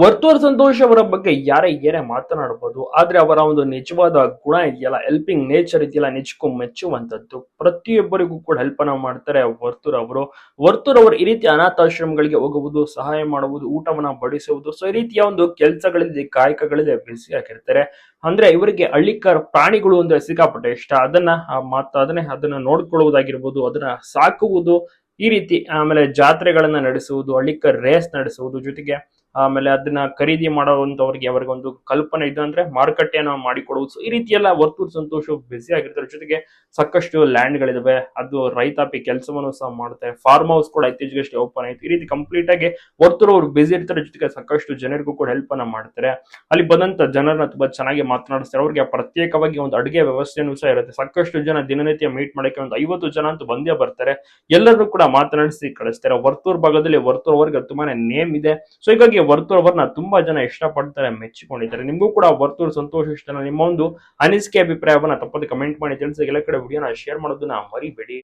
ವರ್ತೂರ್ ಸಂತೋಷ್ ಅವರ ಬಗ್ಗೆ ಯಾರೇ ಏನೇ ಮಾತನಾಡಬಹುದು ಆದ್ರೆ ಅವರ ಒಂದು ನಿಜವಾದ ಗುಣ ಇದೆಯಲ್ಲ ಹೆಲ್ಪಿಂಗ್ ನೇಚರ್ ಇದೆಯಲ್ಲ, ನಿಜಕ್ಕೂ ಮೆಚ್ಚುವಂತದ್ದು ಪ್ರತಿಯೊಬ್ಬರಿಗೂ ಕೂಡ ಹೆಲ್ಪ್ ಅನ್ನ ಮಾಡ್ತಾರೆ ವರ್ತೂರ್ ಅವರು. ವರ್ತೂರ್ ಅವರು ಈ ರೀತಿ ಅನಾಥಾಶ್ರಮಗಳಿಗೆ ಹೋಗುವುದು, ಸಹಾಯ ಮಾಡುವುದು, ಊಟವನ್ನ ಬಡಿಸುವುದು ಸೊ ಈ ರೀತಿಯ ಒಂದು ಕೆಲಸಗಳಿದೆ, ಕಾಯಕಗಳಿದೆ ಬಿಸಿ ಹಾಕಿರ್ತಾರೆ ಅಂದ್ರೆ ಇವರಿಗೆ ಹಳ್ಳಿಕಾರ ಪ್ರಾಣಿಗಳು ಅಂದ್ರೆ ಸಿಕ್ಕಾಪಟ್ಟೆ ಇಷ್ಟ. ಅದನ್ನ ಅದನ್ನೇ, ಅದನ್ನ ನೋಡ್ಕೊಳ್ಳುವುದಾಗಿರ್ಬೋದು, ಅದನ್ನ ಸಾಕುವುದು, ಈ ರೀತಿ ಆಮೇಲೆ ಜಾತ್ರೆಗಳನ್ನ ನಡೆಸುವುದು, ಹಳ್ಳಿಕರ್ ರೇಸ್ ನಡೆಸುವುದು ಜೊತೆಗೆ ಆಮೇಲೆ ಅದನ್ನ ಖರೀದಿ ಮಾಡೋವಂಥವ್ರಿಗೆ ಅವರಿಗೆ ಒಂದು ಕಲ್ಪನೆ ಇದು ಅಂದ್ರೆ ಮಾರುಕಟ್ಟೆಯನ್ನು ಮಾಡಿಕೊಡುವುದು. ಸೊ ಈ ರೀತಿ ಎಲ್ಲ ವರ್ತೂರ್ ಸಂತೋಷ ಬಿಸಿ ಆಗಿರ್ತಾರೆ. ಜೊತೆಗೆ ಸಾಕಷ್ಟು ಲ್ಯಾಂಡ್ ಗಳಿದಾವೆ. ಅದು ರೈತಾಪಿ ಕೆಲಸವನ್ನು ಸಹ ಮಾಡ್ತಾರೆ. ಫಾರ್ಮ್ ಹೌಸ್ ಕೂಡ ಇತ್ತೀಚೆಗಷ್ಟೇ ಓಪನ್ ಆಯ್ತು. ಈ ರೀತಿ ಕಂಪ್ಲೀಟ್ ಆಗಿ ವರ್ತೂರ್ ಅವರು ಬ್ಯುಸಿ ಇರ್ತಾರೆ. ಜೊತೆಗೆ ಸಾಕಷ್ಟು ಜನರಿಗೂ ಕೂಡ ಹೆಲ್ಪ್ ಅನ್ನ ಮಾಡ್ತಾರೆ. ಅಲ್ಲಿ ಬಂದಂತ ಜನರನ್ನ ತುಂಬಾ ಚೆನ್ನಾಗಿ ಮಾತನಾಡಿಸ್ತಾರೆ. ಅವ್ರಿಗೆ ಪ್ರತ್ಯೇಕವಾಗಿ ಒಂದು ಅಡುಗೆ ವ್ಯವಸ್ಥೆನೂ ಸಹ ಇರುತ್ತೆ. ಸಾಕಷ್ಟು ಜನ ದಿನನಿತ್ಯ ಮೀಟ್ ಮಾಡಕ್ಕೆ ಒಂದು ಐವತ್ತು ಜನ ಅಂತೂ ಬಂದೇ ಬರ್ತಾರೆ. ಎಲ್ಲರೂ ಕೂಡ ಮಾತನಾಡಿಸಿ ಕಳಿಸ್ತಾರೆ. ವರ್ತೂರ್ ಭಾಗದಲ್ಲಿ ವರ್ತೂರ್ ಅವರಿಗೆ ತುಂಬಾನೇ ನೇಮ್ ಇದೆ. ಸೊ ಹೀಗಾಗಿ ವರ್ತೂರ್ ಅವರನ್ನ ತುಂಬಾ ಜನ ಇಷ್ಟಪಡ್ತಾರೆ, ಮೆಚ್ಚಿಕೊಂಡಿದ್ದಾರೆ. ನಿಮಗೂ ಕೂಡ ವರ್ತೂರ್ ಸಂತೋಷ ಇಷ್ಟ ನಿಮ್ಮ ಒಂದು ಅನಿಸಿಕೆ ಅಭಿಪ್ರಾಯವನ್ನ ತಪ್ಪದೆ ಕಮೆಂಟ್ ಮಾಡಿ. ತಿಳಿಸಿ ಎಲ್ಲ ಕಡೆ ವಿಡಿಯೋನ ಶೇರ್ ಮಾಡೋದನ್ನ ಮರಿಬೇಡಿ.